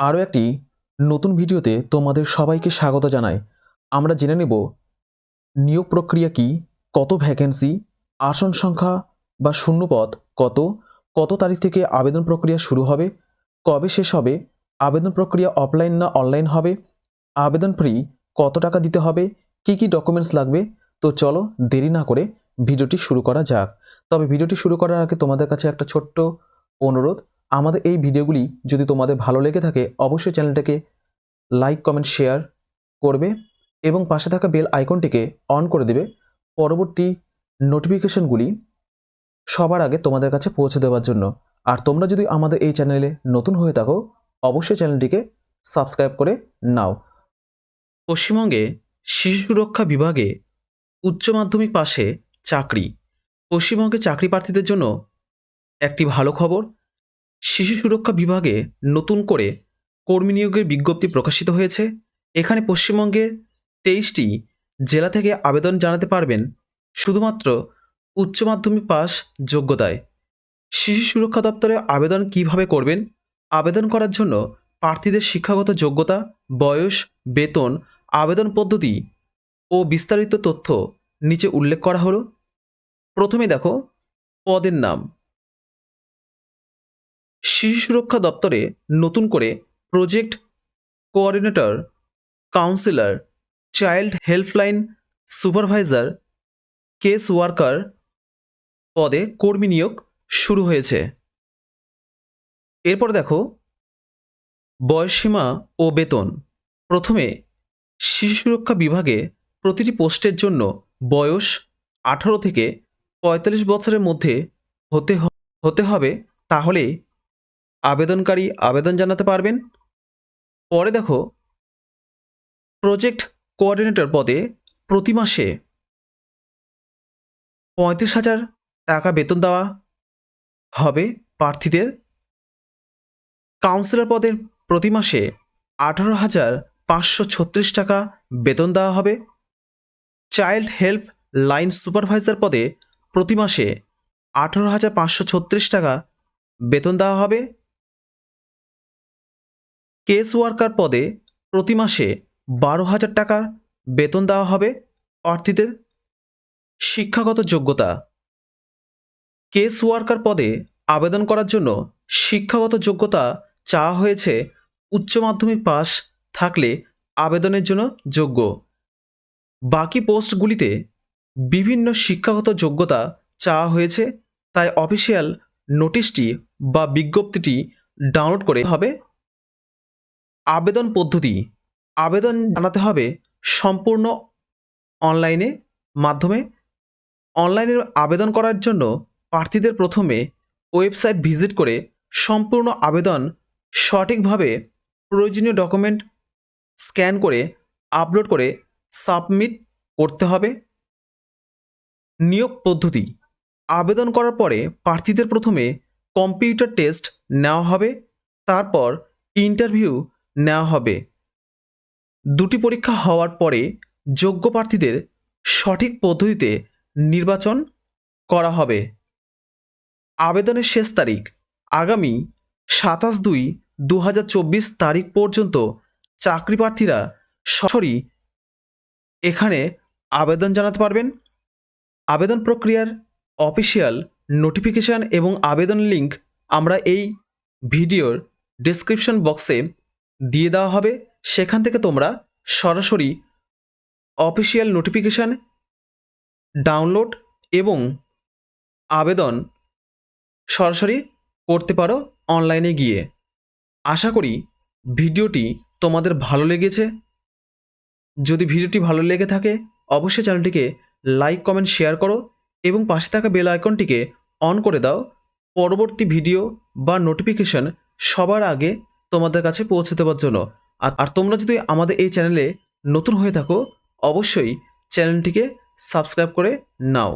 আরও একটি নতুন ভিডিওতে তোমাদের সবাইকে স্বাগত জানাই। আমরা জেনে নেব, নিয়োগ প্রক্রিয়া কি, কত ভ্যাকেন্সি আসন সংখ্যা বা শূন্যপদ কত কত তারিখ থেকে আবেদন প্রক্রিয়া শুরু হবে, কবে শেষ হবে, আবেদন প্রক্রিয়া অফলাইন না অনলাইন হবে, আবেদন ফ্রি কত টাকা দিতে হবে, কি কি ডকুমেন্টস লাগবে, তো চলো দেরি না করে ভিডিওটি শুরু করা যাক। তবে ভিডিওটি শুরু করার আগে তোমাদের কাছে একটা ছোট্ট অনুরোধ আমাদের এই ভিডিওগুলি যদি তোমাদের ভালো লেগে থাকে, অবশ্যই চ্যানেলটাকে লাইক, কমেন্ট, শেয়ার করবে এবং পাশে থাকা বেল আইকনটিকে অন করে দেবে। পরবর্তী নোটিফিকেশনগুলি সবার আগে তোমাদের কাছে পৌঁছে দেওয়ার জন্য। আর তোমরা যদি আমাদের এই চ্যানেলে নতুন হয়ে থাকো, অবশ্যই চ্যানেলটিকে সাবস্ক্রাইব করে নাও। পশ্চিমবঙ্গে শিশু সুরক্ষা বিভাগে উচ্চ মাধ্যমিক পাশে চাকরি। পশ্চিমবঙ্গে চাকরি প্রার্থীদের জন্য একটি ভালো খবর শিশু সুরক্ষা বিভাগে নতুন করে কর্মী নিয়োগের বিজ্ঞপ্তি প্রকাশিত হয়েছে। এখানে পশ্চিমবঙ্গের তেইশটি জেলা থেকে আবেদন জানাতে পারবেন শুধুমাত্র উচ্চ মাধ্যমিক পাস যোগ্যতায়। শিশু সুরক্ষা দপ্তরে আবেদন কীভাবে করবেন? আবেদন করার জন্য প্রার্থীদের শিক্ষাগত যোগ্যতা, বয়স, বেতন, আবেদন পদ্ধতি ও বিস্তারিত তথ্য নিচে উল্লেখ করা হলো। প্রথমে দেখো, পদের নাম। শিশু সুরক্ষা দপ্তরে নতুন করে project coordinator, councillor, child helpline supervisor, case worker পদে কর্মী নিয়োগ শুরু হয়েছে। এরপর দেখো, বয়সসীমা ও বেতন। প্রথমে শিশু সুরক্ষা বিভাগে প্রতিটি পোস্টের জন্য বয়স আঠারো থেকে পঁয়তাল্লিশ বছরের মধ্যে হতে হতে হবে তাহলে আবেদনকারী আবেদন জানাতে পারবেন। পরে দেখো প্রজেক্ট কোঅর্ডিনেটর পদে প্রতি মাসে পঁয়ত্রিশ হাজার টাকা বেতন দেওয়া হবে প্রার্থীদের। কাউন্সিলর পদে প্রতি মাসে আঠারো হাজার পাঁচশো ছত্রিশ টাকা বেতন দেওয়া হবে। চাইল্ড হেল্প লাইন সুপারভাইজার পদে প্রতি মাসে আঠারো হাজার পাঁচশো ছত্রিশ টাকা বেতন দেওয়া হবে। কেস ওয়ার্কার পদে প্রতি মাসে বারো হাজার টাকা বেতন দেওয়া হবে প্রার্থীদের শিক্ষাগত যোগ্যতা। কেস ওয়ার্কার পদে আবেদন করার জন্য শিক্ষাগত যোগ্যতা চাওয়া হয়েছে উচ্চ মাধ্যমিক পাস থাকলে আবেদনের জন্য যোগ্য। বাকি পোস্টগুলিতে বিভিন্ন শিক্ষাগত যোগ্যতা চাওয়া হয়েছে, তাই অফিসিয়াল নোটিশটি বা বিজ্ঞপ্তিটি ডাউনলোড করে হবে আবেদন পদ্ধতি, আবেদন জানাতে হবে সম্পূর্ণ অনলাইনে মাধ্যমে। অনলাইনে আবেদন করার জন্য প্রার্থীদের প্রথমে ওয়েবসাইট ভিজিট করে সম্পূর্ণ আবেদন সঠিকভাবে প্রয়োজনীয় ডকুমেন্ট স্ক্যান করে আপলোড করে সাবমিট করতে হবে। নিয়োগ পদ্ধতি, আবেদন করার পরে প্রার্থীদের প্রথমে কম্পিউটার টেস্ট নেওয়া হবে, তারপর ইন্টারভিউ নেওয়া হবে। দুটি পরীক্ষা হওয়ার পরে যোগ্য প্রার্থীদের সঠিক পদ্ধতিতে নির্বাচন করা হবে। আবেদনের শেষ তারিখ আগামী সাতাশ দুই দু তারিখ পর্যন্ত চাকরি প্রার্থীরা সরাসরি এখানে আবেদন জানাতে পারবেন। আবেদন প্রক্রিয়ার অফিসিয়াল নোটিফিকেশান এবং আবেদন লিংক আমরা এই ভিডিওর ডেসক্রিপশন বক্সে দিয়ে দেওয়া হবে। সেখান থেকে তোমরা সরাসরি অফিসিয়াল নোটিফিকেশান ডাউনলোড এবং আবেদন সরাসরি করতে পারো অনলাইনে গিয়ে। আশা করি ভিডিওটি তোমাদের ভালো লেগেছে। যদি ভিডিওটি ভালো লেগে থাকে, অবশ্যই চ্যানেলটিকে লাইক, কমেন্ট, শেয়ার করো এবং পাশে থাকা বেল আইকনটিকে অন করে দাও। পরবর্তী ভিডিও বা নোটিফিকেশন সবার আগে তোমাদের কাছে পৌঁছে দেওয়ার জন্য। আর তোমরা যদি আমাদের এই চ্যানেলে নতুন হয়ে থাকো, অবশ্যই চ্যানেলটিকে সাবস্ক্রাইব করে নাও।